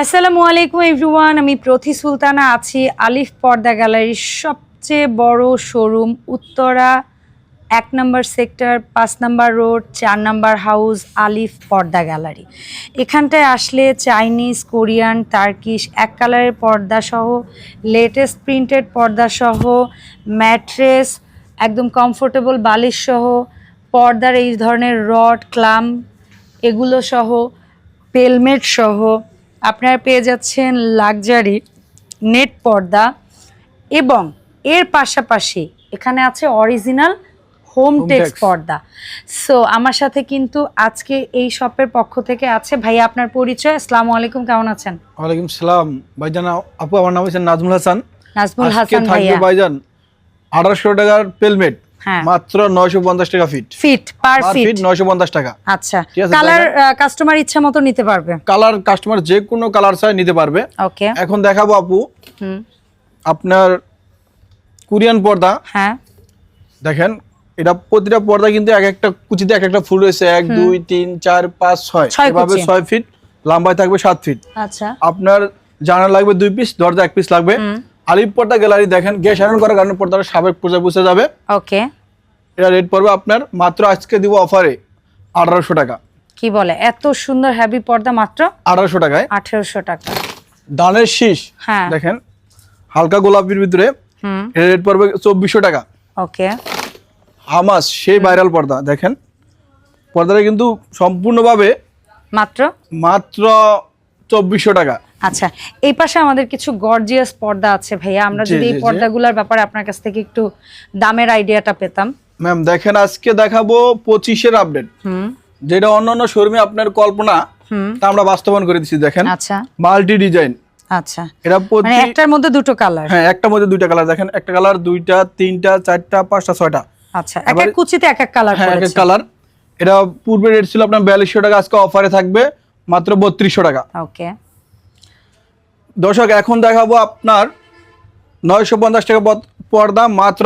আসসালামু আলাইকুম এভরিওয়ান আমি প্রথি সুলতানা আছি আলিফ পর্দা গ্যালারির সবচেয়ে বড় শোরুম উত্তরা, এক নম্বর সেক্টর, পাঁচ নম্বর রোড, চার নম্বর হাউস, আলিফ পর্দা গ্যালারি। এখানটায় আসলে চাইনিজ, কোরিয়ান টার্কিশ এক কালারের পর্দাসহ লেটেস্ট প্রিন্টেড পর্দাসহ ম্যাট্রেস একদম কমফোর্টেবল বালিশ সহ, পর্দার এই ধরনের রড ক্লাম এগুলো সহ পেলমেট সহ আপনারা পেয়ে যাচ্ছেন লাক্সারি নেট পর্দা এবং এর পাশাপাশি এখানে আছে অরিজিনাল হোম টেক্স পর্দা। সো আমার সাথে কিন্তু আজকে এই শপের পক্ষ থেকে আছে ভাই আপনার পরিচয়। আসসালামু আলাইকুম কেমন আছেন? ওয়ালাইকুম সালাম। ভাইজান আপু আমার নাম হচ্ছে নাজমুল হাসান। নাজমুল হাসান ভাইয়া। ভাইজান আঠারোশো টাকার পেলমেট। মাত্র নয়শো পঞ্চাশ টাকা feet feet per feet feet নয়শো পঞ্চাশ টাকা। আচ্ছা। কালার কাস্টমার ইচ্ছা মতো নিতে পারবে। কালার কাস্টমার যে কোনো কালার চাই নিতে পারবে। ওকে এখন দেখাবো আপু। হুম। আপনার কোরিয়ান পর্দা। হ্যাঁ। দেখেন এটা প্রতিটা পর্দা কিন্তু এক একটা কুচিতে এক একটা ফুল রয়েছে। এক দুই তিন চার পাঁচ ছয়। এভাবে। ছয় ফিট লম্বায় থাকবে সাত ফিট আচ্ছা। আপনার জানা লাগবে দুই পিস দরজা এক পিস লাগবে। হুম আলিপ পর্দা গ্যালারি দেখেন গ্যাস আয়রন করার কারণে পর্দাটা সাবেক পূজা বুঝে যাবে। ওকে। এটা রেট পড়বে আপনার মাত্র আজকে দিব অফারে আঠারোশো টাকা। কি বলে? এত সুন্দর হ্যাভি পর্দা মাত্র আঠারোশো টাকায়। আঠেরোশো টাকা। দানের শীষ হ্যাঁ। দেখেন হালকা গোলাপির ভিতরে। হুম। এটা রেট পড়বে চব্বিশশো টাকা। ওকে। হামাস সেই ভাইরাল পর্দা দেখেন। পর্দাটা কিন্তু সম্পূর্ণভাবে মাত্র? মাত্র চব্বিশশো টাকা। আচ্ছা এই পাশে আমাদের কিছু গর্জিয়াস পর্দা আছে ভাইয়া। আমরা যদি এই। পর্দাগুলোর ব্যাপারে আপনার কাছ থেকে একটু দামের আইডিয়াটা পেতাম। ম্যাম দেখেন আজকে দেখাবো পঁচিশের আপডেট। যেটা অন্যান্য শোরুমে আপনার কল্পনা তা আমরা বাস্তবায়ন করে দিচ্ছি দেখেন। আচ্ছা। Multi design. আচ্ছা। এটা মানে একটার মধ্যে দুটো কালার। হ্যাঁ একটা মধ্যে দুইটা কালার। দেখেন একটা কালার দুইটা তিনটা চারটা পাঁচটা ছয়টা। আচ্ছা এক এক কুচিতে এক এক কালার হ্যাঁ এক এক কালার। এটা পূর্বে রেট ছিল আপনার বিয়াল্লিশশো টাকা আজকে অফারে থাকবে মাত্র বত্রিশশো টাকা। ওকে। দর্শক এখন দেখাবো আপনার নয়শো পঞ্চাশ টাকা পর্দা মাত্র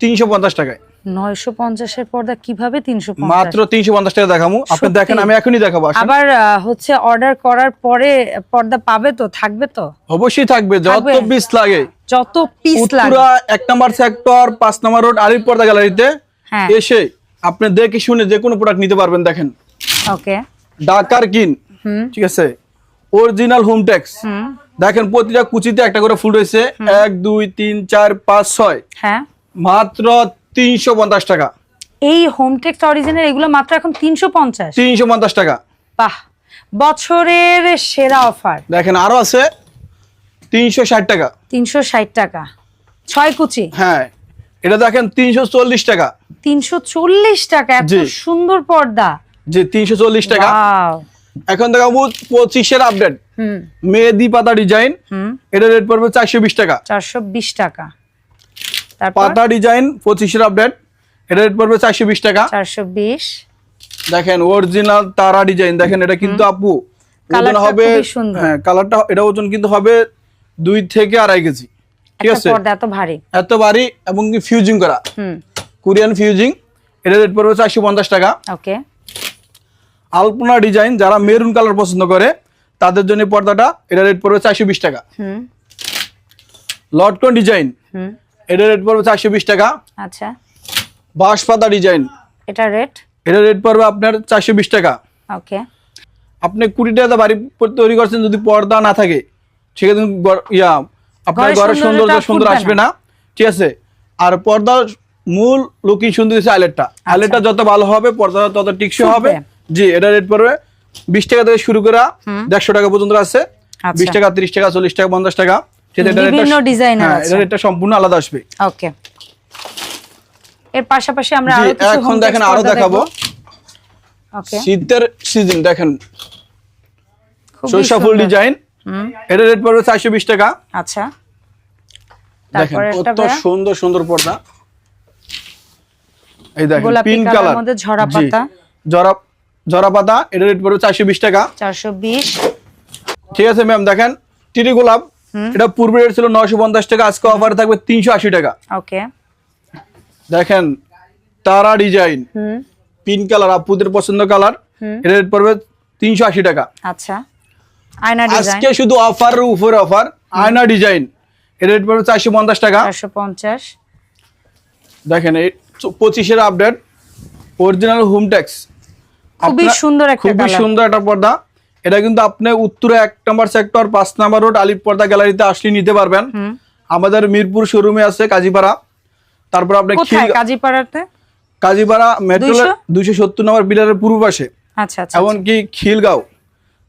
তিনশো পঞ্চাশ টাকায়। নয়শো পঞ্চাশের পর্দা কীভাবে তিনশো মাত্র তিনশো পঞ্চাশ টাকা দেখাবো। আপনি দেখেন আমি এখনই দেখাবো। আবার হচ্ছে অর্ডার করার পরে পর্দা পাবে তো থাকবে তো? অবশ্যই থাকবে যত পিস লাগে। যত পিস লাগে। এক নম্বর সেক্টর পাঁচ নম্বর রোড আলিপ পর্দা গ্যালারিতে এসে আপনি দেখে শুনে যে কোনো প্রোডাক্ট নিতে পারবেন দেখেন। ওকে ডাকার কিন ঠিক আছে? Original home. ট্যাক্স দেখেন প্রতিটা কুচিতে একটা করে ফুল রয়েছে। এক দুই তিন চার পাঁচ ছয়। হ্যাঁ। মাত্র তিনশো পঞ্চাশ টাকা। এই হোম টেক্স অরিজিনাল এগুলো মাত্র এখন তিনশো পঞ্চাশ। তিনশো পঞ্চাশ টাকা। বাহ! বছরের সেরা অফার দেখেন আরও আছে। তিনশো ষাট টাকা। তিনশো ষাট টাকা। ছয় কুচি। হ্যাঁ। এটা দেখেন তিনশো চল্লিশ টাকা। তিনশো চল্লিশ টাকা এত সুন্দর পর্দা। যে তিনশো চল্লিশ টাকা! এখন দেখাবো পঁচিশের আপডেট মেহেদি পাতা ডিজাইন এটা রেট পড়বে চারশো বিশ টাকা। চারশো বিশ টাকা। পাতা ডিজাইন পঁচিশের আপডেট এটা রেট পড়বে চারশো বিশ টাকা। চারশো বিশ। দেখেন অরিজিনাল তারা ডিজাইন দেখেন এটা কিন্তু আপু ওজন হবে হ্যাঁ কালারটা এটা ওজন কিন্তু হবে দুই থেকে আড়াই কেজি। ঠিক আছে? এত ভারী। এত বাড়ি এবং ফিউজিং করা। কোরিয়ান ফিউজিং এটা রেট পড়বে চারশো পঞ্চাশ টাকা। ওকে আলপনা ডিজাইন যারা মেরুন কালার পছন্দ করে তাদের জন্য পর্দাটা এটা রেট পড়বে চারশো বিশ টাকা। লটকন ডিজাইন এটা রেট পড়বে চারশো বিশ টাকা। আচ্ছা। বাঁশ পাতা ডিজাইন এটা রেট? এটা রেট পড়বে আপনার চারশো বিশ টাকা। ওকে। আপনি কুড়ি টাকা বাড়ি তৈরি করছেন যদি পর্দা না থাকে সেক্ষেত্রে ইয়া আপনার ঘরের সৌন্দর্য সুন্দর আসবে না। ঠিক আছে? আর পর্দার মূল লুকিং সুন্দর হচ্ছে আইলেটটা আইলেটটা যত ভালো হবে পর্দা তত টিকসই হবে। জি এটা রেট পড়বে বিশ টাকা থেকে শুরু করে দেড়শো টাকা পর্যন্ত আছে। আচ্ছা। বিশ টাকা তিরিশ টাকা চল্লিশ টাকা পঞ্চাশ টাকা। বিভিন্ন হ্যাঁ এটা রেটটা সম্পূর্ণ আলাদা আসবে। ওকে এর পাশাপাশি আমরা আরও কিছু এখন দেখেন আরও দেখাবো। ওকে শীতের সিজন দেখেন। খুবই সরিষা ফুল সুন্দর। ডিজাইন এটা রেট পড়বে চারশো বিশ টাকা। আচ্ছা। দেখেন কত সুন্দর সুন্দর পর্দা। এই দেখেন গোলাপি পিঙ্ক কালার মধ্যে ঝরা পাতা। জরা জরা পাতা এটা রেট পড়বে চারশো বিশ টাকা। চারশো বিশ। ঠিক আছে ম্যাম দেখেন টিটি গোলাপ এটা পূর্বে রেট ছিল নশো পঞ্চাশ টাকা আজকে অফারে থাকবে তিনশো আশি টাকা। ওকে। দেখেন তারা ডিজাইন পিঙ্ক কালার আপুদের পছন্দ কালার এটা রেট পড়বে তিনশো আশি টাকা। আচ্ছা। আয়না ডিজাইন আজকে শুধু অফার উপরে অফার আয়না ডিজাইন এর রেট পড়বে চারশো পঞ্চাশ টাকা। চারশো পঞ্চাশ। দেখেন এই পঁচিশের আপডেট অরিজিনাল হোম ট্যাক্স খুবই সুন্দর একটা খুবই সুন্দর একটা পর্দা। এটা কিন্তু আপনি উত্তরে এক নম্বর সেক্টর পাঁচ নম্বর রোড আলিপ পর্দা গ্যালারিতে আসলে নিতে পারবেন। আমাদের মিরপুর শোরুমে আছে কাজীপাড়া। তারপর আপনি কাজীপাড়াতে? কাজীপাড়া মেট্রো দুইশো? সত্তর নম্বর বিলারের পূর্ব পাশে। আচ্ছা আচ্ছা এমনকি খিলগাঁও।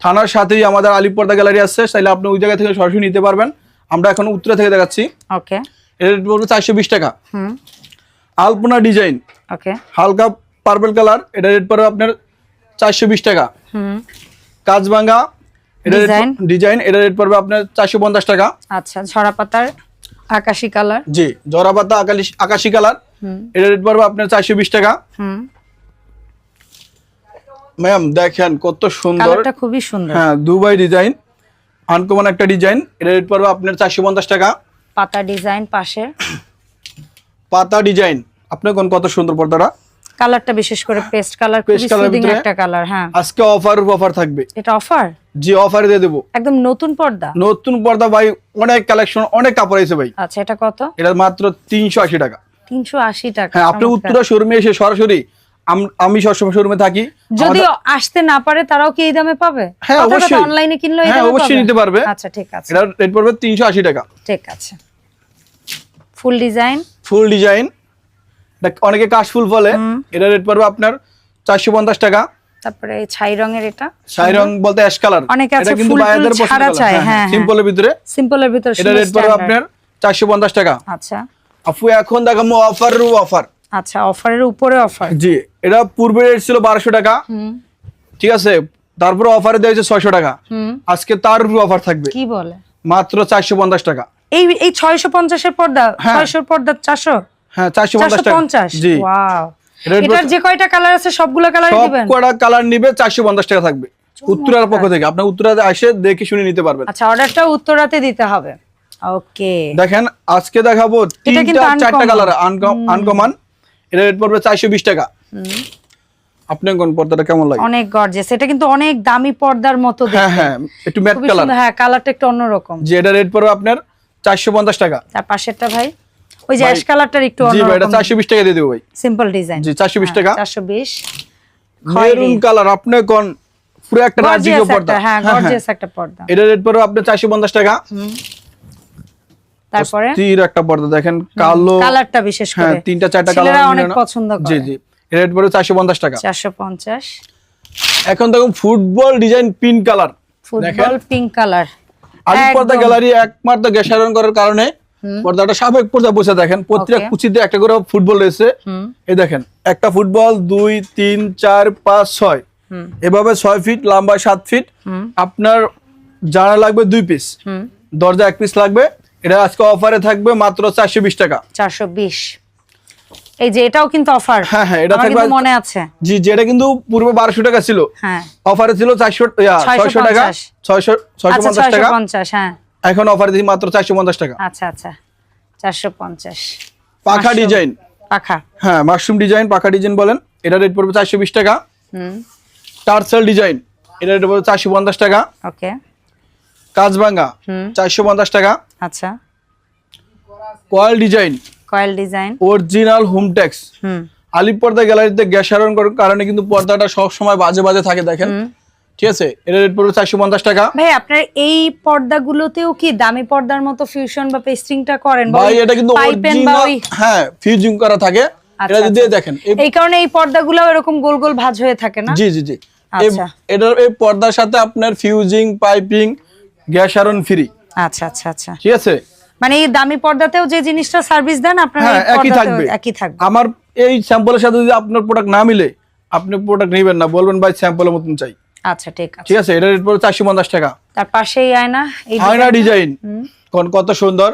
থানার সাথেই আমাদের আলিপ পর্দা গ্যালারি আছে তাইলে আপনি ওই জায়গা থেকে সরাসরি নিতে পারবেন। আমরা এখন উত্তরে থেকে দেখাচ্ছি। ওকে। এর রেট পড়বে চারশো বিশ টাকা। Alpana design okay. হালকা পার্পল কালার এটা রেট পড়বে আপনার চারশো বিশ টাকা। হুম। কাজভাঙ্গা এটা ডিজাইন এটা রেট পড়বে আপনার চারশো পঞ্চাশ টাকা। আচ্ছা ঝরা পাতার আকাশি কালার? জি জরাপাতা পাতা আকাশি কালার। এটা রেট পড়বে আপনার চারশো বিশ টাকা। হুম। ম্যাম দেখেন কত সুন্দর। খুবই সুন্দর। হ্যাঁ দুবাই ডিজাইন আনকমন একটা ডিজাইন। এটা রেট পড়বে আপনার চারশো পঞ্চাশ টাকা। পাতা ডিজাইন পাশে। পাতা ডিজাইন আপনার কোন কত সুন্দর পর্দাটা? কালারটা বিশেষ করে পেস্ট কালার পেস্ট কালার একটা কালার হ্যাঁ। আজকে অফার অফার থাকবে। এটা অফার জি অফারে দিয়ে দেবো। একদম নতুন পর্দা? নতুন পর্দা ভাই অনেক কালেকশন অনেক কাপড় আছে ভাই। আচ্ছা এটা কত? এটা মাত্র তিনশো আশি টাকা। তিনশো আশি টাকা হ্যাঁ আপনি। উত্তরা শোরুমে এসে সরাসরি আমি সবসময় শোরুমে থাকি। যদি আসতে না পারে তারাও কি এই দামে পাবে? হ্যাঁ অবশ্যই। অনলাইনে কিনলে এই হ্যাঁ দামে অবশ্যই নিতে পারবে। আচ্ছা ঠিক আছে। এটা রেট পড়বে তিনশো আশি টাকা। ঠিক আছে। ফুল ডিজাইন ফুল ডিজাইন অনেকে কাশফুল বলে এটা রেট পড়বে আপনার চারশো পঞ্চাশ টাকা। তারপরে ছাই রঙের এটা। ছাই রং বলতে অ্যাশ কালার অনেকে আছে ফুল বায়াদের ছাড়া চায়, হ্যাঁ, হ্যাঁ। সিম্পলের ভিতরে। সিম্পলের ভিতর এটা রেট পড়বে আপনার চারশো পঞ্চাশ টাকা। আচ্ছা। আপু এখন দেখাবো অফার রু অফার আচ্ছা অফারের উপরে অফার জি এটা পূর্বে রেট ছিল বারোশো টাকা। ঠিক আছে তারপরে অফারে দেওয়া হয়েছে ছয়শো টাকা। হুম। আজকে তার উপর অফার থাকবে। কি বলে? মাত্র চারশো পঞ্চাশ টাকা। এই এই ছয়শো পঞ্চাশের পর্দা হ্যাঁ। ছয়শোর পর্দা চারশো? হ্যাঁ চারশো পঞ্চাশ চারশো টাকা পঞ্চাশ? জি। ওয়াও। এটার যে কয়টা কালার আছে সবগুলো কালার সব দিবেন? কালার নিবে চারশো পঞ্চাশ টাকা থাকবে। উত্তরার পক্ষ থেকে। আপনি উত্তরাতে এসে দেখে শুনে নিতে পারবেন। আচ্ছা অর্ডারটা উত্তরাতে দিতে হবে। ওকে। দেখেন আজকে দেখাবো তিনটা চারটা কালার আনকমন এটা রেট পড়বে চারশো বিশ টাকা। আপনি কোন পর্দাটা কেমন লাগে? অনেক গর্জিয়াস এটা কিন্তু অনেক দামি পর্দার মতো হ্যাঁ হ্যাঁ একটু ম্যাট কালার হ্যাঁ কালারটা একটু অন্যরকম। যে এটা রেট পড়বে আপনার চারশো পঞ্চাশ টাকা। তার পাশেরটা ভাই। ওই যে অ্যাশ কালারটার একটু জি ভাই এটা অন্যরকম চারশো বিশ টাকা দিয়ে দেবো ভাই। Simple design. জি চারশো বিশ টাকা। চারশো বিশ। মেরুন কালার আপনি কোন পুরো একটা পর্দা। হ্যাঁ হ্যাঁ, হ্যাঁ। গর্জিয়াস একটা পর্দা। এটা রেট পড়বে চারশো পঞ্চাশ টাকা। তারপরে? স্থির একটা পর্দা দেখেন কালো। কালারটা বিশেষ হ্যাঁ তিনটা চারটা কালার অনেক পছন্দ জি করে। জি। এটা রেট পড়বে চারশো পঞ্চাশ টাকা। চারশো পঞ্চাশ। এখন দেখুন football design pink colour football pink colour Alip পর্দা গ্যালারি একমাত্র গ্যাসারণ করার কারণে পর্দাটা সাবেক পর্দা বসে দেখেন প্রত্যেক কুচিতে একটা করে ফুটবল রয়েছে। এই দেখেন একটা ফুটবল দুই তিন চার পাঁচ ছয়। এভাবে ছয় ফিট লম্বা সাত ফিট। আপনার জানা লাগবে দুই পিস। দরজা এক পিস লাগবে। এটা আজকে অফারে থাকবে মাত্র চারশো বিশ টাকা। চারশো বিশ। এই যে এটাও কিন্তু অফার। হ্যাঁ, হ্যাঁ, এটা থাকবে মনে আছে। জি যেটা কিন্তু পূর্বে বারোশো টাকা ছিল। হ্যাঁ। অফারে ছিল চারশো ছয়শো টাকা। 650 ছয়শো ছয়শো আচ্ছা পঞ্চাশ টাকা। পঞ্চাশ হ্যাঁ। এখন অফার দিই মাত্র চারশো পঞ্চাশ টাকা। আচ্ছা আচ্ছা। চারশো পঞ্চাশ। পাখা ডিজাইন পাখা। হ্যাঁ মাশরুম ডিজাইন পাখা ডিজাইন বলেন। এটা রেট পড়বে চারশো বিশ টাকা। হুম। টার্সেল ডিজাইন এটা রেট পড়বে চারশো পঞ্চাশ টাকা। ওকে। কাজভাঙ্গা হুম। চারশো পঞ্চাশ টাকা। আচ্ছা। Coil design coil design original home tex হুম। আলিপ পর্দা গ্যালারিতে গ্যাস করার কারণে কিন্তু পর্দাটা সব সময় বাজে বাজে থাকে দেখেন। হুম। ঠিক আছে এটা রেট পড়বে চারশো পঞ্চাশ টাকা। ভাই আপনার এই পর্দাগুলোতেও কি দামি পর্দার মতো ফিউশন বা পেস্টিংটা করেন? ভাই এটা কিন্তু হ্যাঁ ফিউজিং করা থাকে। আচ্ছা, এটা যদি আচ্ছা। দেখেন এই- কারণে এই পর্দাগুলো এরকম গোল গোল ভাঁজ হয়ে থাকে না? জি জি জি। আচ্ছা। এটার এই পর্দার সাথে আপনার ফিউজিং পাইপিং গ্যাস আরন ফ্রি আচ্ছা আচ্ছা আচ্ছা। ঠিক আছে? মানে এই দামি পর্দাতেও যে জিনিসটা সার্ভিস দেন আপনার হ্যাঁ এই একই থাকবে। একই থাকবে। আমার এই স্যাম্পলের সাথে যদি আপনার প্রোডাক্ট না মিলে আপনি প্রোডাক্ট নেবেন না বলবেন ভাই স্যাম্পলের মতন চাই। আচ্ছা ঠিক আছে। ঠিক আছে এটা রেট পড়বে চারশো পঞ্চাশ টাকা। তার পাশেই আয়না এই আয়না ডিজাইন কোন কত সুন্দর।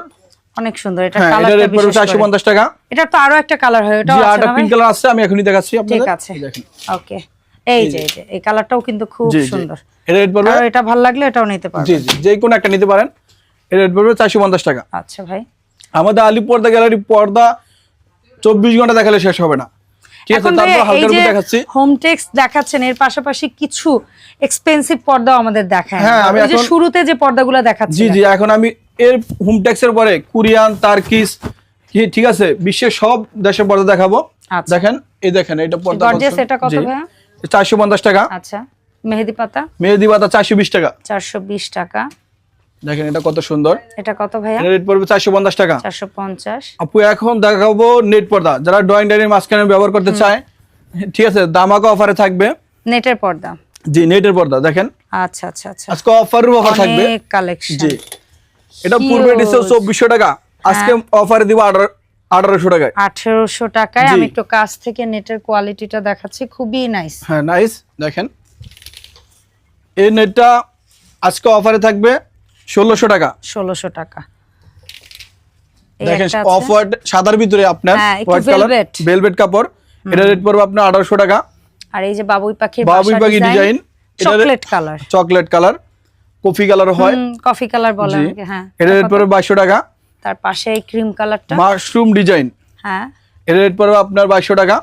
অনেক সুন্দর এটা হ্যাঁ এটা রেট পড়বে বিশেষ চারশো করে পঞ্চাশ টাকা। এটা তো আরও একটা কালার হয় জি আছে না পিঙ্ক কালার আসছে আমি এখনই দেখাচ্ছি ঠিক আপনাদের আছে। এই ওকে এই যে এই যে এই কালারটাও কিন্তু খুব সুন্দর। এটা রেট পড়বে আর এটা ভালো লাগলে এটাও নিতে পারবে জি জি। যে কোনো একটা নিতে পারেন। এটা রেট পড়বে চারশো পঞ্চাশ টাকা। আচ্ছা ভাই। আমাদের আলিপ পর্দা গ্যালারি পর্দা চব্বিশ ঘণ্টা দেখালে শেষ হবে না। ঠিক আছে এখন এই যে হোম টেক্স দেখাচ্ছেন এর পাশাপাশি কিছু এক্সপেন্সিভ পর্দাও আমাদের দেখায়। হ্যাঁ, আমি যে এখন- শুরুতে যে পর্দাগুলো দেখাচ্ছি জি জি এখন আমি এর হোম পরে কোরিয়ান তার্কিস ঠিক আছে? বিশ্বের সব দেশের পর্দা দেখাবো। আচ্ছা। দেখেন এই দেখেন এটা পর্দা গর্জিয়াস এটা কত টাকা। আচ্ছা মেহেদি পাতা? মেহেদি পাতা চারশো বিশ টাকা। চারশো বিশ টাকা। দেখেন এটা কত সুন্দর। এটা কত ভাইয়া? রেট পড়বে চারশো পঞ্চাশ টাকা। চারশো পঞ্চাশ। আপু এখন দেখাবো নেট পর্দা। যারা ড্রয়িং ডাইনির মাঝখানে ব্যবহার করতে চায় ঠিক আছে দামাকা অফারে থাকবে। নেটের পর্দা। জি নেটের পর্দা দেখেন। আচ্ছা আচ্ছা আচ্ছা। আজকে অফারের অফার থাকবে। কালেকশন জি। এটা পূর্বে. দিচ্ছে চব্বিশশো টাকা। আজকে অফারে দিব আঠারো আঠারোশো টাকায়। আঠেরোশো টাকায়। আমি একটু কাছ থেকে নেটের কোয়ালিটিটা দেখাচ্ছি। খুবই নাইস হ্যাঁ নাইস দেখেন। এই নেটটা আজকে অফারে থাকবে। ষোলোশো টাকা। ষোলোশো টাকা। দেখেন অফ হোয়াইট সাদার ভিতরে আপনার হ্যাঁ, হোয়াইট কালার ভেলভেট কাপড়। এটা রেট পড়বে আপনার আঠারোশো টাকা। আর এই যে বাবুই পাখির বাবুই পাখি design chocolate colour chocolate colour coffee colour হয়। কফি কালার বলে হ্যাঁ। এটা রেট পড়বে বাইশশো টাকা। তার পাশে এই ক্রিম কালারটা মাশরুম ডিজাইন হ্যাঁ। রেট পড়বে আপনার টাকা।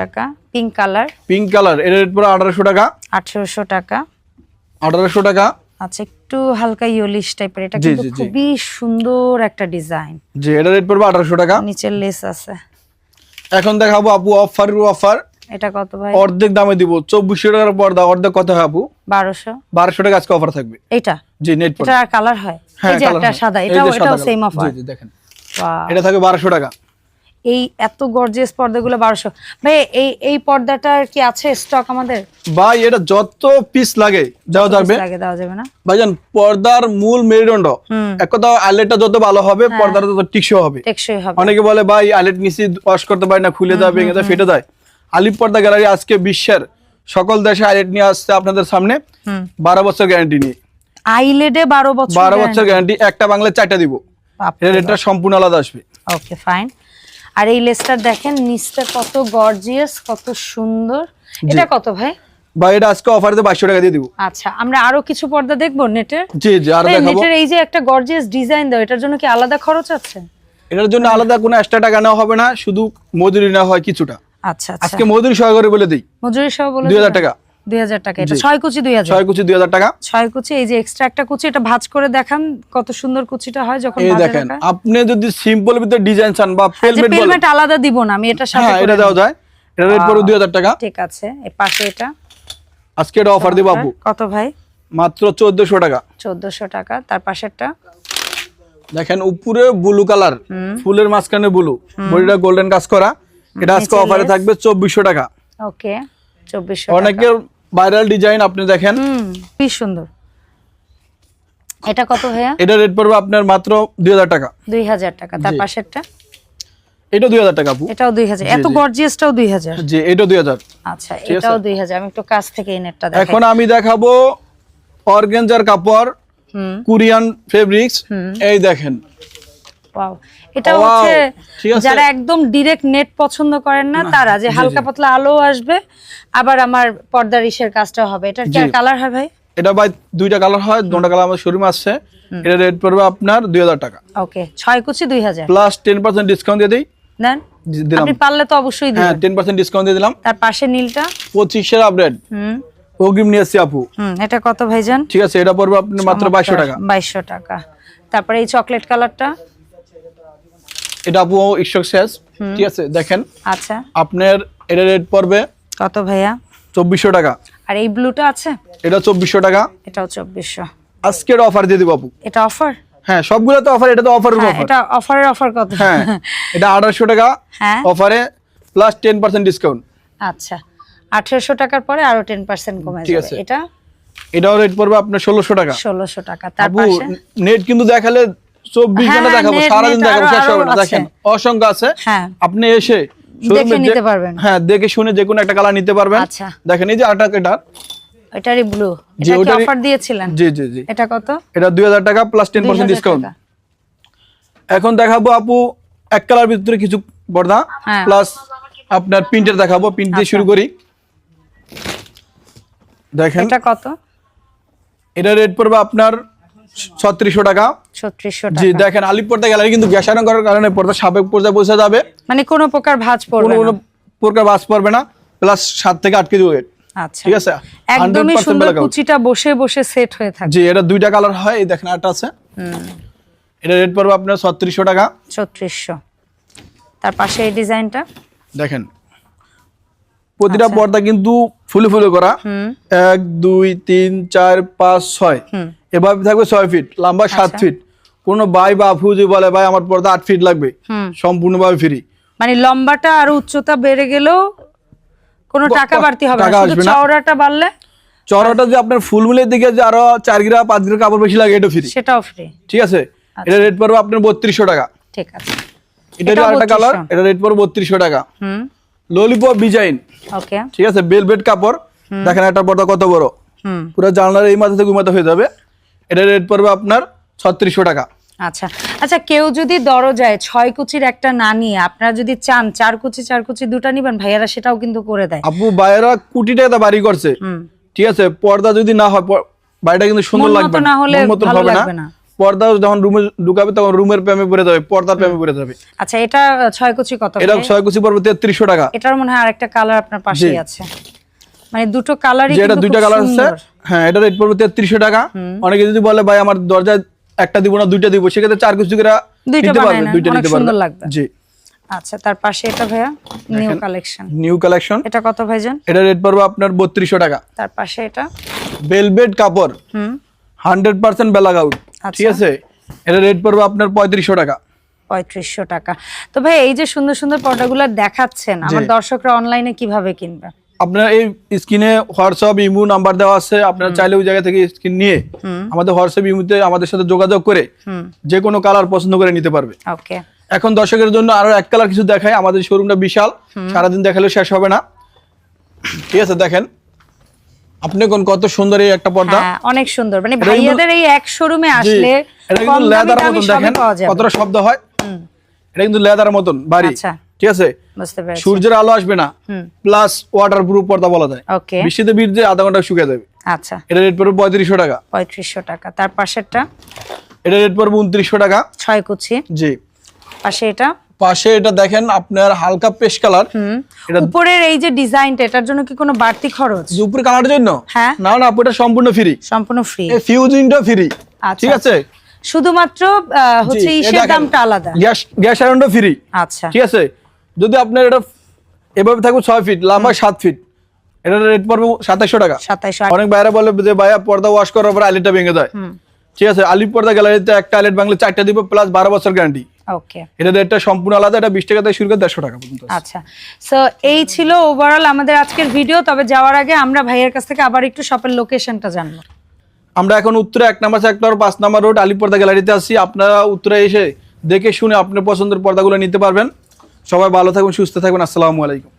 টাকা। পিঙ্ক কালার পিঙ্ক কালার এটা রেট পড়বে আঠারোশো টাকা। আঠেরোশো টাকা। আঠারোশো টাকা। আচ্ছা একটু হালকা ইয়লিশ টাইপের। এটা কিন্তু। খুবই সুন্দর একটা ডিজাইন। জি এটা রেট পড়বে আঠারোশো টাকা। নিচের লেস আছে। এখন দেখাবো আপু অফার অফার। এটা কত ভাই? অর্ধেক দামে দিব। চব্বিশশো টাকার পর্দা অর্ধেক কত হয় আপু? বারোশো। বারোশো টাকা আজকে অফার থাকবে। এটা? জি নেট এটা কালার হয়? হ্যাঁ এই যে একটা সাদা এটাও এটাও সেম অফার জি জি দেখেন। এটা থাকবে বারোশো টাকা। এই এত গর্জিয়াস পর্দাগুলো বারোশো। ভাই এই এই পর্দাটার কি আছে স্টক আমাদের? ভাই এটা যত পিস লাগে দেওয়া যাবে। লাগে দেওয়া যাবে না? ভাইজান পর্দার মূল মেরুদণ্ড। এক কথা আইলেটটা যত ভালো হবে পর্দাটা তত টিকসই হবে। টেকসই হবে। অনেকে বলে ভাই আইলেট নিচে ওয়াশ করতে পারি না খুলে যাবে ভেঙে যায় ফেটে যায়। আলিপ পর্দা গ্যালারি আজকে বিশ্বের সকল দেশে আইলেট নিয়ে আসছে আপনাদের সামনে। বারো বছর গ্যারান্টি নিয়ে। আইলেডে বারো বছর বারো বছর গ্যারান্টি একটা বাংলায় চারটা দিব। রেটটা সম্পূর্ণ আলাদা আসবে। ওকে ফাইন আর এই লেসটা দেখেন নিচটা কত গর্জিয়াস কত সুন্দর। এটা কত ভাই? ভাই এটা আজকে অফারে বাইশশো টাকা দিয়ে দিব। আচ্ছা আমরা আরও কিছু পর্দা দেখব নেটের? জি জি আর দেখাবো। নেটের এই যে একটা গর্জিয়াস ডিজাইন দাও এটার জন্য কি আলাদা খরচ আছে? এটার জন্য আলাদা কোনো এক্সট্রা টাকা নেওয়া হবে না শুধু মজুরি নেওয়া হয় কিছুটা। আচ্ছা আচ্ছা। আজকে মজুরি সহ করে বলে দিই। মজুরি সহ বলে? টাকা। দুই হাজার টাকা এটা। ছয় কুচি দুই হাজার। ছয় কুচি দুই হাজার টাকা। ছয় কুচি এই যে এক্সট্রা একটা কুচি এটা ভাঁজ করে দেখান কত সুন্দর কুচিটা হয় যখন এই দেখেন আপনি যদি সিম্পল ভিতরে ডিজাইন চান বা পেলমেট বলেন। পেলমেট আলাদা দিব না আমি এটা সাথে হ্যাঁ এটা নেব। যায়। এটা রেট পড়বে দুই হাজার টাকা। ঠিক আছে এর পাশে এটা। আজকে এটা অফার দিব আপু। কত ভাই? মাত্র চোদ্দশো টাকা। চোদ্দশো টাকা তার পাশেরটা। দেখেন উপরে ব্লু কালার ফুলের মাঝখানে ব্লু বডিটা গোল্ডেন কাজ করা। এটা আজকে অফারে থাকবে চব্বিশশো টাকা। ওকে চব্বিশশো অনেকের ভাইরাল ডিজাইন আপনি দেখেন। কি সুন্দর। এটা কত ভাইয়া? এটা রেট পড়বে আপনার মাত্র দুই হাজার টাকা। দুই হাজার টাকা। তার। পাশেরটা? এটা দুই হাজার টাকা আপু। এটাও দুই হাজার। এত জি। গর্জিয়াসটাও দুই হাজার। জি এটা দুই হাজার। আচ্ছা এটাও দুই হাজার। আমি একটু কাছ থেকে এই নেটটা দেখাই। এখন আমি দেখাবো অর্গেঞ্জার কাপড় হুম। Korean fabrics. এই দেখেন। ওয়াও। এটা হচ্ছে যারা একদম ডিরেক্ট নেট পছন্দ করেন না তারা যে হালকা পাতলা আলো আসবে আবার আমার পর্দার ইসের কাজটা হবে। এটার কি কালার হয় ভাই? এটা ভাই দুইটা কালার হয় দুটা কালার আমাদের শোরুমে আসছে এটা রেট পড়বে আপনার দুই হাজার টাকা। ওকে ছয় কুচি দুই হাজার। প্লাস টেন পার্সেন্ট ডিসকাউন্ট দিয়ে দিই। দেন দিলাম। আপনি পারলে তো অবশ্যই হ্যাঁ দিবেন টেন পার্সেন্ট ডিসকাউন্ট দিয়ে দিলাম। তার পাশে নীলটা। পঁচিশের আপডেট হুম। অগ্রিম নিয়ে এসছি আপু। হুম এটা কত ভাইজান? ঠিক আছে এটা পড়বে আপনার মাত্র বাইশশো টাকা। বাইশশো টাকা। তারপরে এই চকলেট কালারটা এটা আপু স্টক শেষ। ঠিক আছে দেখেন। আচ্ছা। আপনার এটা রেট পড়বে কত ভাইয়া? চব্বিশশো টাকা। আর এই ব্লুটা আছে? এটা চব্বিশশো টাকা। এটাও চব্বিশশো। আজকের অফার দিয়ে দিব আপু। এটা অফার হ্যাঁ সবগুলো তো অফার এটা তো অফারের হ্যাঁ অফার এটা অফারের অফার কত? হ্যাঁ এটা টাকা। হ্যাঁ। অফারে প্লাস টেন পার্সেন্ট ডিসকাউন্ট আচ্ছা। আঠেরোশো টাকার পরে আরও টেন পার্সেন্ট কমে যাবে। এটা? এটাও রেট পড়বে আপনার টাকা। টাকা। নেট কিন্তু দেখালে চব্বিশ হ্যাঁ, ঘণ্টা হ্যাঁ, দেখাবো সারাদিন দেখাবো শেষ হবে না দেখেন অসংখ্য আছে। হ্যাঁ। আপনি এসে। হ্যাঁ দেখে শুনে যে কোনো একটা কালার নিতে পারবেন। আচ্ছা। দেখেন এই যে আটা এটা। এটারই ব্লু এটা কি অফার দিয়েছিলেন? জি জি জি। এটা কত? এটা দুই হাজার টাকা প্লাস টেন পার্সেন্ট 2000 ডিসকাউন্ট এখন দেখাবো আপু এক কালার ভিতরে কিছু পর্দা হ্যাঁ। প্লাস আপনার প্রিন্টের দেখাবো প্রিন্ট দিয়ে শুরু করি। দেখেন। এটা কত? এটা রেট পড়বে আপনার ছত্রিশশো টাকা। জি দেখেন আলিপ পর্দা গ্যালারি কিন্তু গ্যাসানো করার কারণে পর্দা সাবেক পর্দায় বসে যাবে। মানে কোনো প্রকার ভাঁজ পড়বে কোনো প্রকার বাস পড়বে না। প্লাস সাত থেকে আট কেজি ওয়েট আচ্ছা। ঠিক আছে? একদমই সুন্দর কুচিটা বসে বসে সেট হয়ে থাকে। জি এটা দুইটা কালার হয় এই দেখেন আছে। এটা রেট পড়বে আপনার ছত্রিশশো টাকা। ছত্রিশশো। তার পাশে এই ডিজাইনটা। দেখেন প্রতিটা আচ্ছা। পর্দা কিন্তু ফুলে ফুলে করা। হুম। এক দুই তিন চার পাঁচ ছয়। হুম। এভাবে থাকবে ছয় ফিট লম্বা সাত আচ্ছা। ফিট কোনো ভাই বা আপু যদি বলে ভাই আমার পর্দা আট ফিট লাগবে। সম্পূর্ণভাবে ফ্রি মানে লম্বাটা আর উচ্চতা বেড়ে গেলেও কোনো টাকা বাড়তি হবে না। শুধু চওড়াটা বাড়লে চড়াটা যে আপনার ফুল মিলের দিকে যে আরও চার গ্রা পাঁচ গ্রা কাপড় বেশি লাগে এটা ফ্রি সেটাও ফ্রি ঠিক আছে? এটা রেট পড়বে আপনার বত্রিশশো টাকা। ঠিক আছে। এটা আরেকটা কালার এটা রেট পড়বে বত্রিশশো টাকা। হুম। ললিপপ ডিজাইন ওকে ঠিক আছে? বেলভেট কাপড়। দেখেন একটা পর্দা কত বড়। হুম। পুরো জানলার এই মাথা থেকে ওই মাথা হয়ে যাবে। এটা রেট পড়বে আপনার ছত্রিশশো টাকা। আচ্ছা আচ্ছা কেউ যদি দরজায় ছয় কুচির একটা না নিয়ে আপনারা যদি চান চার কুচি চার কুচি দুটা নিবেন ভাইয়ারা সেটাও কিন্তু করে দেয়। আপু বাইরা কোটি টাকা বাড়ি করছে। ঠিক আছে পর্দা যদি না হয় বাড়িটা কিন্তু সুন্দর লাগবে না। হলে ভালো লাগবে না। পর্দা যখন রুমে ঢুকাবে তখন রুমের প্রেমে পড়ে যাবে পর্দার প্রেমে পড়ে যাবে। আচ্ছা এটা ছয় কুচি কত এটা? ছয় কুচি পড়বে তেত্রিশশো টাকা। এটার মনে হয় আরেকটা কালার আপনার পাশেই আছে। মানে দুটো কালারই যে এটা কিন্তু দুইটা কালার আছে। হ্যাঁ এটা রেট পড়বে তেত্রিশশো টাকা। অনেকে যদি বলে ভাই আমার দরজায় একটা দিব না দুইটা দিব সেক্ষেত্রে চার কুচি করে নিতে পারবে দুইটা নিতে পারবে। জি। আচ্ছা তার পাশে এটা ভাইয়া নিউ কালেকশন নিউ কালেকশন এটা কত ভাইজান? এটা রেট পড়বে আপনার বত্রিশশো টাকা। তার পাশে এটা? কাপড়। হুম। হান্ড্রেড পার্সেন্ট বেলাগ আউট আচ্ছা। ঠিক আছে? এটা রেট পড়বে আপনার পঁয়ত্রিশশো টাকা। পঁয়ত্রিশশো টাকা। তো ভাই এই যে সুন্দর সুন্দর পর্দাগুলো দেখাচ্ছেন আমার দর্শকরা অনলাইনে কীভাবে কিনবে? আপনার এই স্ক্রিনে হোয়াটসঅ্যাপ ইমু নাম্বার দেওয়া আছে আপনারা চাইলে ওই জায়গা থেকে স্ক্রিন নিয়ে আমাদের হোয়াটসঅ্যাপ ইমুতে আমাদের সাথে যোগাযোগ করে যে কোনো কালার পছন্দ করে নিতে পারবে। ওকে। এখন দর্শকের জন্য আরও এক কালার কিছু দেখায় আমাদের শোরুমটা বিশাল সারাদিন দেখালেও শেষ হবে না। ঠিক আছে দেখেন আপনি কোন কত সুন্দর এই একটা পর্দা। হ্যাঁ অনেক সুন্দর মানে ভাইয়াদের এই এক শোরুমে আসলে এটা কিন্তু লেদার মতন দেখেন কতটা শব্দ হয়। এটা কিন্তু লেদার মতন বাড়ি। আচ্ছা। ঠিক আছে? সূর্যের আলো আসবে না। প্লাস ওয়াটার প্রুফ পর্দা বলা যায়। বৃষ্টিতে ভিজে আধা ঘণ্টা শুকিয়ে যাবে। আচ্ছা। এটা রেট পড়বে পঁয়ত্রিশশো টাকা। পঁয়ত্রিশশো টাকা। তার পাশেরটা? এটা রেট পড়বে উনত্রিশশো টাকা। ছয় কুচি। জি। পাশে এটা? পাশে এটা দেখেন আপনার হালকা পেশ কালার। হুম। উপরের এই যে ডিজাইনটা এটার জন্য কি কোনো বাড়তি খরচ? উপরে কালারের জন্য? হ্যাঁ। না না এটা সম্পূর্ণ ফ্রি সম্পূর্ণ ফ্রি এই ফিউজিনটা ফ্রি আচ্ছা, ঠিক আছে? শুধুমাত্র হচ্ছে ইসের দামটা আলাদা। গ্যাস গ্যাস আয়রনটা ফ্রি আচ্ছা। ঠিক আছে? যদি আপনার এটা এভাবে থাকবে ছয় ফিট লাম্বা সাত ফিট এটা রেট পড়বে সাতাশশো টাকা। অনেক বাইরে বলে যে ভাইয়া পর্দা ওয়াশ করার পর আলিটা ভেঙে যায়। ঠিক আছে আলিপ পর্দা গ্যালারিতে একটা আলিট বাংলা চারটা দিব প্লাস বারো বছর গ্যারান্টি ওকে এটা রেটটা সম্পূর্ণ আলাদা এটা বিশ টাকা থেকে শুরু করে দেড়শো টাকা পর্যন্ত আচ্ছা। সো এই ছিল ওভারঅল আমাদের আজকের ভিডিও তবে যাওয়ার আগে আমরা ভাইয়ের কাছ থেকে আবার একটু শপের লোকেশনটা জানব। আমরা এখন উত্তরে এক নাম্বার সেক্টর পাঁচ নাম্বার রোড আলিপর্দা গ্যালারিতে আসছি আপনারা উত্তরে এসে দেখে শুনে আপনার পছন্দের পর্দাগুলো নিতে পারবেন। সবাই ভালো থাকুন সুস্থ থাকবেন আসসালামু আলাইকুম।